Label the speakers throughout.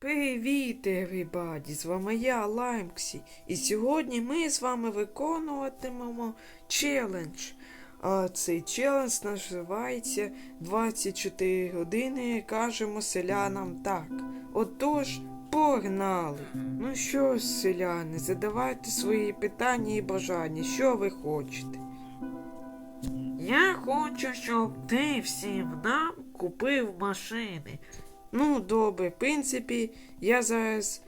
Speaker 1: Привіт, everybody! З вами я, Лаймксі, і сьогодні ми з вами виконуватимемо челендж. А цей челендж називається 24 години кажемо селянам так. Отож, погнали! Ну що селяни, задавайте свої питання і бажання, що ви хочете. Я хочу, щоб ти всім нам купив машини. Ну, добре, в принципі, я зараз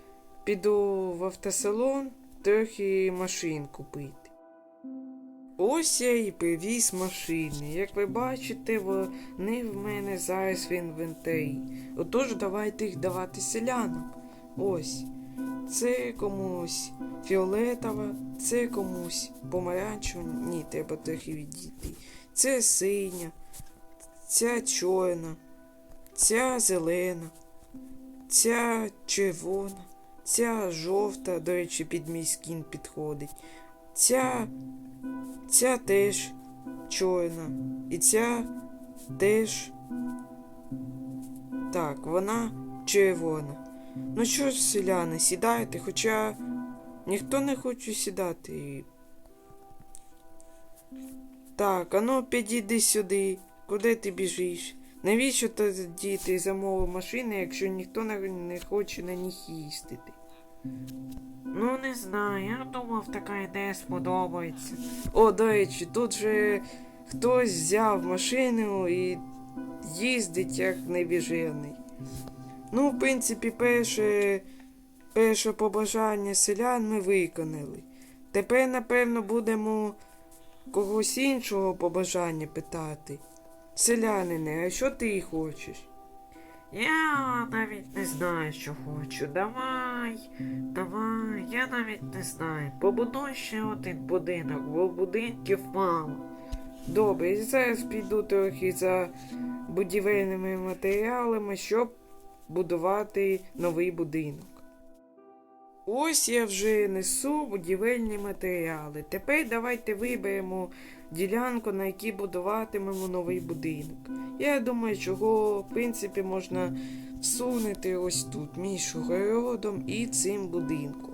Speaker 1: піду в автосалон трохи машин купити. Ось я і привіз машини. Як ви бачите, вони в мене зараз в інвентарі. Отож, давайте їх давати селянам. Ось. Це комусь фіолетова, це комусь помаранчева. Ні, треба трохи відійти. Це синя, ця чорна. Ця зелена, ця червона, ця жовта, до речі, під мій скін підходить. Ця, ця теж чорна. І ця теж. Так, вона червона. Ну що ж, селяни, сідайте, хоча ніхто не хоче сідати. Так, ану підійди сюди. Куди ти біжиш? Навіщо тоді ти замовив машини, якщо ніхто не, хоче на них їздити? Ну, не знаю, я думав, така ідея сподобається. О, до речі, тут же хтось взяв машину і їздить як невіжений. Ну, в принципі, перше, перше побажання селян ми виконали. Тепер, напевно, будемо когось іншого побажання питати. Селянине, а що ти хочеш? Я навіть не знаю, що хочу. Давай, давай, я навіть не знаю. Побудуй ще один будинок, бо будинків мало. Добре, і зараз піду трохи за будівельними матеріалами, щоб будувати новий будинок. Ось я вже несу будівельні матеріали. Тепер давайте виберемо ділянку, на якій будуватимемо новий будинок. Я думаю, чого, в принципі, можна всунути ось тут між городом і цим будинком.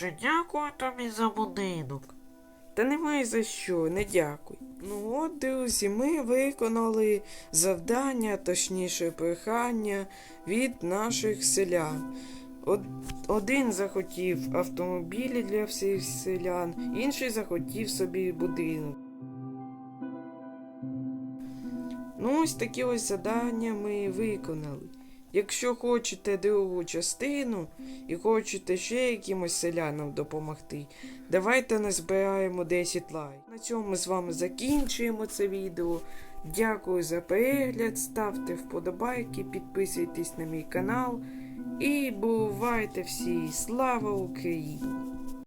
Speaker 1: Чи дякую тобі за будинок? Та немає за що, не дякуй. Ну от, друзі, ми виконали завдання, точніше прохання від наших селян. Од- Один захотів автомобілі для всіх селян, інший захотів собі будинок. Ну, ось такі ось завдання ми виконали. Якщо хочете другу частину і хочете ще якимось селянам допомогти, давайте назбираємо 10 лайк. На цьому ми з вами закінчуємо це відео. Дякую за перегляд, ставте вподобайки, підписуйтесь на мій канал і бувайте всі! Слава Україні!